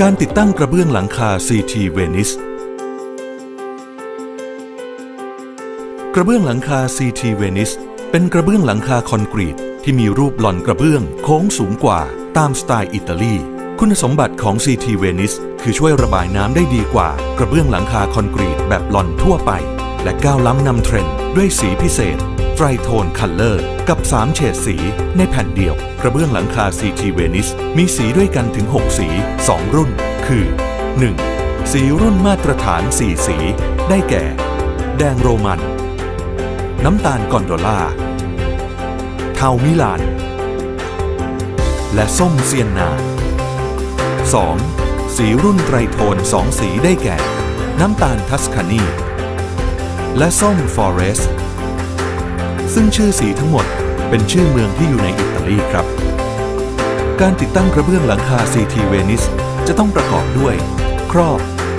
การติดตั้งกระเบื้องหลังคา CT Venice กระเบื้องหลังคา CT Venice เป็นกระเบื้องหลังคาคอนกรีตที่มีรูปหล่อนกระเบื้องโค้งสูงกว่าตามสไตล์อิตาลี คุณสมบัติของ CT Venice คือช่วยระบายน้ำได้ดีกว่ากระเบื้องหลังคาคอนกรีตแบบหล่อนทั่วไป และก้าวล้ำนำเทรนด์ด้วยสีพิเศษไฟโทนคัลเลอร์กับ 3 เฉดสี ในแผ่นเดียว กระเบื้องหลังคา CT Venice มีสีด้วยกันถึง 6 สี 2 รุ่น คือ 1. สีรุ่นมาตรฐาน 4 สี ได้แก่ แดงโรมัน น้ำตาลกอนโดล่า เทามิลาน และส้มเซียนนา 2. สีรุ่นไตรโทน2สีได้แก่ น้ำตาลทัสคานี และส้มฟอเรสต์ซึ่งชื่อสีทั้งหมดเป็นชื่อเมืองที่อยู่ในอิตาลีครับ การติดตั้งกระเบื้องหลังคา CT Venice จะต้องประกอบด้วย ครอบ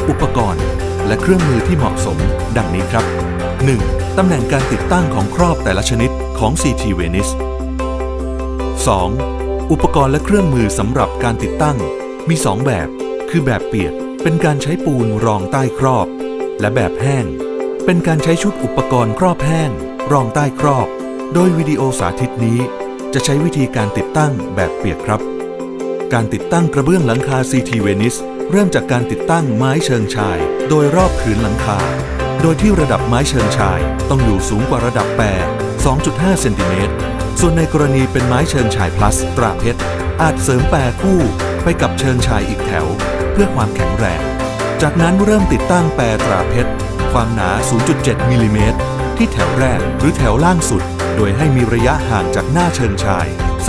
อุปกรณ์ และเครื่องมือที่เหมาะสม ดังนี้ครับ 1. ตำแหน่งการติดตั้งของครอบแต่ละชนิดของ CT Venice 2. อุปกรณ์และเครื่องมือสำหรับการติดตั้ง มี2แบบ คือแบบเปียกเป็นการใช้ปูนรองใต้ครอบ และแบบแห้ง เป็นการใช้ชุดอุปกรณ์ครอบแห้ง รองใต้ครอบ โดยวิดีโอสาธิตนี้ จะใช้วิธีการติดตั้งแบบเปียกครับ การติดตั้งกระเบื้องหลังคา CT Venice เริ่มจากการติดตั้งไม้เชิงชาย โดยรอบผืนหลังคา โดยที่ระดับไม้เชิงชายต้องอยู่สูงกว่าระดับแปร2.5 เซนติเมตร ส่วนในกรณีเป็นไม้เชิงชาย plus ตราเพชรอาจเสริมแปรคู่ ไปกับเชิงชายอีกแถว เพื่อความแข็งแรง จากนั้นเริ่มติดตั้งแปรตราเพชร ความหนา 0.7มิลลิเมตรที่แถวแรกหรือแถวล่างสุด โดยให้มีระยะห่างจากหน้าเชิงชาย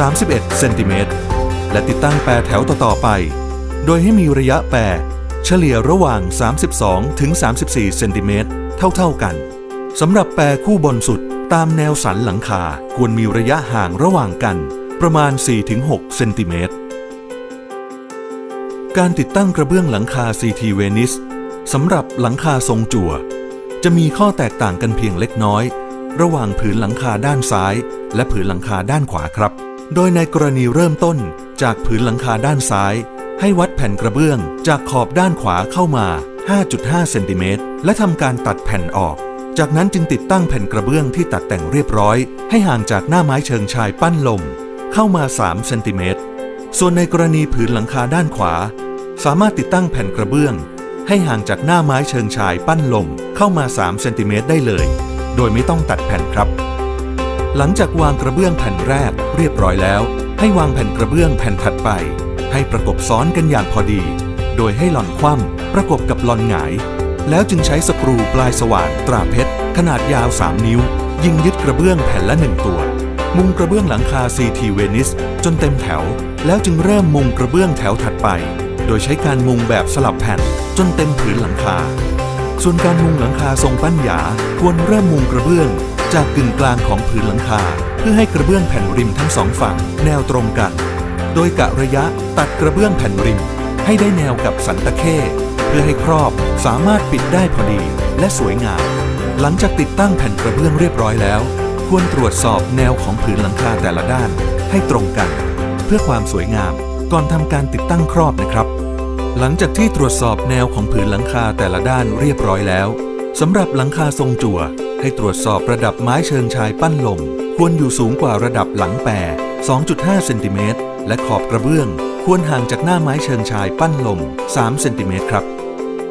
31 เซนติเมตร และติดตั้งแปรแถวต่อๆไป โดยให้มีระยะแปรเฉลี่ยระหว่าง 32 ถึง 34 เซนติเมตรเท่าๆกันสำหรับแปรคู่บนสุดตามแนวสันหลังคาควรมีระยะห่างระหว่างกัน ประมาณ 4-6 เซนติเมตร การติดตั้งกระเบื้องหลังคา CT Venice สำหรับหลังคาทรงจั่ว จะมีข้อแตกต่างกันเพียงเล็กน้อย ระหว่างผืนหลังคาด้านซ้าย และผืนหลังคาด้านขวาครับ โดยในกรณีเริ่มต้นจากผืนหลังคาด้านซ้าย ให้วัดแผ่นกระเบื้องจากขอบด้านขวาเข้ามา 5.5 เซนติเมตรและทำการตัดแผ่นออก จากนั้นจึงติดตั้งแผ่นกระเบื้องที่ตัดแต่งเรียบร้อย ให้ห่างจากหน้าไม้เชิงชายปั้นลมเข้ามา 3 เซนติเมตร ส่วนในกรณีผืนหลังคาด้านขวา สามารถติดตั้งแผ่นกระเบื้อง ให้ห่างจากหน้าไม้เชิงชายปั้นลมเข้ามา 3 เซนติเมตรได้เลย โดยไม่ต้องตัดแผ่นครับ หลังจากวางกระเบื้องแผ่นแรกเรียบร้อยแล้ว ให้วางแผ่นกระเบื้องแผ่นถัดไป ให้ประกบซ้อนกันอย่างพอดี โดยให้หล่อนคว่ำประกบกับหล่อนหงาย แล้วจึงใช้สกรูปลายสว่านตราเพชรขนาดยาว 3 นิ้ว ยิงยึดกระเบื้องแผ่นละ1ตัว มุงกระเบื้องหลังคา CT Venice จนเต็มแถว แล้วจึงเริ่มมุงกระเบื้องแถวถัดไป โดยใช้การมุงแบบสลับแผ่นจนเต็มผืนหลังคา ส่วนการมุงหลังคาทรงปั้นหยาควรเริ่มมุงกระเบื้อง จากกึ่งกลางของผืนหลังคา เพื่อให้กระเบื้องแผ่นริมทั้งสองฝั่งแนวตรงกัน โดยกะระยะตัดกระเบื้องแผ่นริม ให้ได้แนวกับสันตะเข้เพื่อให้ครอบสามารถปิดได้พอดีและสวยงาม หลังจากติดตั้งแผ่นกระเบื้องเรียบร้อยแล้ว ควรตรวจสอบแนวของผืนหลังคาแต่ละด้านให้ตรงกัน เพื่อความสวยงามก่อนทำการติดตั้งครอบนะครับ หลังจากที่ตรวจสอบแนวของผืนหลังคาแต่ละด้านเรียบร้อยแล้วสำหรับหลังคาทรงจั่ว ให้ตรวจสอบระดับไม้เชิงชายปั้นลม ควรอยู่สูงกว่าระดับหลังแปร2.5เซนติเมตรและขอบกระเบื้อง ควรห่างจากหน้าไม้เชิงชายปั้นลม3เซนติเมตรครับ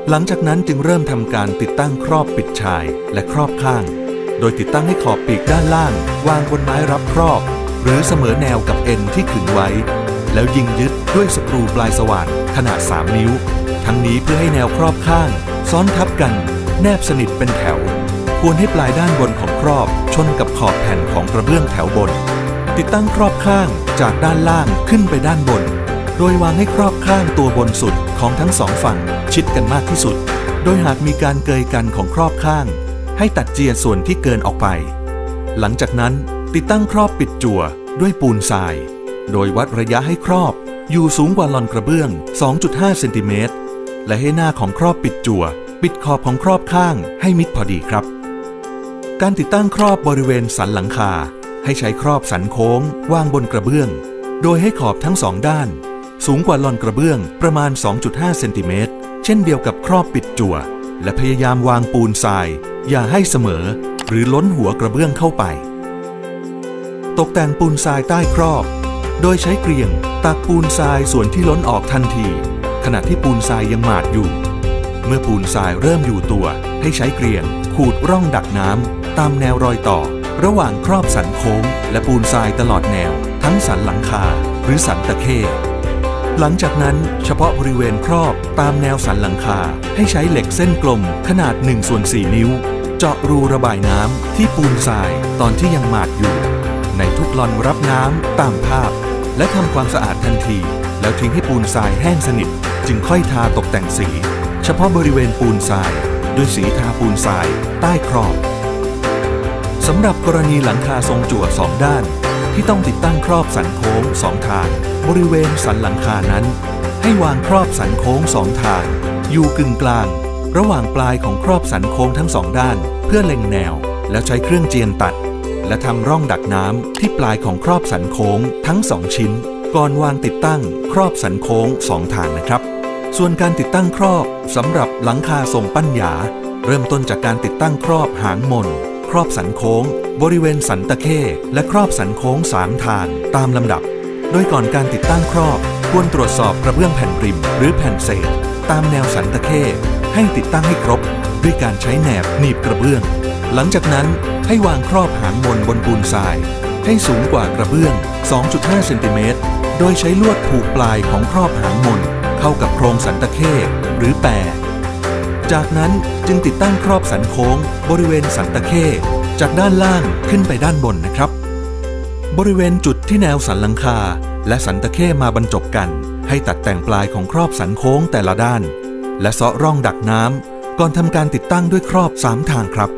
หลังจากนั้นจึงเริ่มทำการติดตั้งครอบปิดชายและครอบข้าง โดยติดตั้งให้ขอบปีกด้านล่าง วางบนไม้รับครอบ หรือเสมอแนวกับเอ็นที่ขึงไว้ แล้วยิงยึดด้วยสกรูปลายสว่านขนาด 3 นิ้ว ทั้งนี้เพื่อให้แนวครอบข้าง ซ้อนทับกัน แนบสนิทเป็นแถว ควรให้ปลายด้านบนของครอบ ชนกับขอบแผ่นของกระเบื้องแถวบน ติดตั้งครอบข้างจากด้านล่างขึ้นไปด้านบน โดยวางให้ครอบข้างตัวบนสุดของทั้งสองฝั่งชิดกันมากที่สุด โดยหากมีการเกยกันของครอบข้าง ให้ตัดเจียส่วนที่เกินออกไป หลังจากนั้นติดตั้งครอบปิดจั่วด้วยปูนทราย โดยวัดระยะให้ครอบอยู่สูงกว่าลอนกระเบื้อง 2.5 เซนติเมตร และให้หน้าของครอบปิดจั่ว ปิดขอบของครอบข้างให้มิดพอดีครับ การติดตั้งครอบบริเวณสันหลังคา ให้ใช้ครอบสันโค้งวางบนกระเบื้อง โดยให้ขอบทั้งสองด้าน สูงกว่าลอนกระเบื้องประมาณ 2.5 เซนติเมตร เช่นเดียวกับครอบปิดจั่ว และพยายามวางปูนทราย อย่าให้เสมอหรือล้นหัวกระเบื้องเข้าไป ตกแต่งปูนทรายใต้ครอบ โดยใช้เกลียงตักปูนทรายส่วนที่ล้นออกทันที ขณะที่ปูนทรายยังหมาดอยู่ เมื่อปูนทรายเริ่มอยู่ตัว ให้ใช้เกลียงขูดร่องดักน้ำตามแนวรอยต่อ ระหว่างครอบสันโค้ง และปูนทรายตลอดแนว ทั้งสันหลังคาหรือสันตะเข้หลังจากนั้นเฉพาะบริเวณครอบตามแนวสันหลังคา ให้ใช้เหล็กเส้นกลมขนาด1ส่วน4นิ้ว เจาะรูระบายน้ำที่ปูนทรายตอนที่ยังหมาดอยู่ ในทุกลอนรับน้ำตามภาพ และทำความสะอาดทันที แล้วทิ้งให้ปูนทรายแห้งสนิท จึงค่อยทาตกแต่งสี เฉพาะบริเวณปูนทราย ด้วยสีทาปูนทรายใต้ครอบสำหรับกรณีหลังคาทรงจั่วสองด้าน ที่ต้องติดตั้งครอบสันโค้งสองทาง บริเวณสันหลังคานั้น ให้วางครอบสันโค้งสองทาง อยู่กึ่งกลาง ระหว่างปลายของครอบสันโค้งทั้งสองด้าน เพื่อเล็งแนว แล้วใช้เครื่องเจียนตัด และทำร่องดักน้ำที่ปลายของครอบสันโค้งทั้งสองชิ้น ก่อนวางติดตั้งครอบสันโค้งสองทางนะครับ ส่วนการติดตั้งครอบสำหรับหลังคาทรงปั้นหยา เริ่มต้นจากการติดตั้งครอบหางมนครอบสันโค้ง บริเวณสันตะเข้และครอบสันโค้งสามทางตามลำดับ โดยก่อนการติดตั้งครอบ ควรตรวจสอบกระเบื้องแผ่นริม หรือแผ่นเศษ ตามแนวสันตะเข้ ให้ติดตั้งให้ครบ ด้วยการใช้แหนบหนีบกระเบื้อง หลังจากนั้นให้วางครอบหางมนบนปูนทราย ให้สูงกว่ากระเบื้อง 2.5 เซนติเมตร โดยใช้ลวดผูกปลายของครอบหางมนเข้ากับโครงสันตะเข้หรือแปรจากนั้นจึงติดตั้งครอบสันโค้ง บริเวณสันตะเข้จากด้านล่างขึ้นไปด้านบนนะครับ บริเวณจุดที่แนวสันหลังคา และสันตะเข้มาบรรจบกัน ให้ตัดแต่งปลายของครอบสันโค้งแต่ละด้าน และเซาะร่องดักน้ำก่อนทำการติดตั้งด้วยครอบสามทางครับ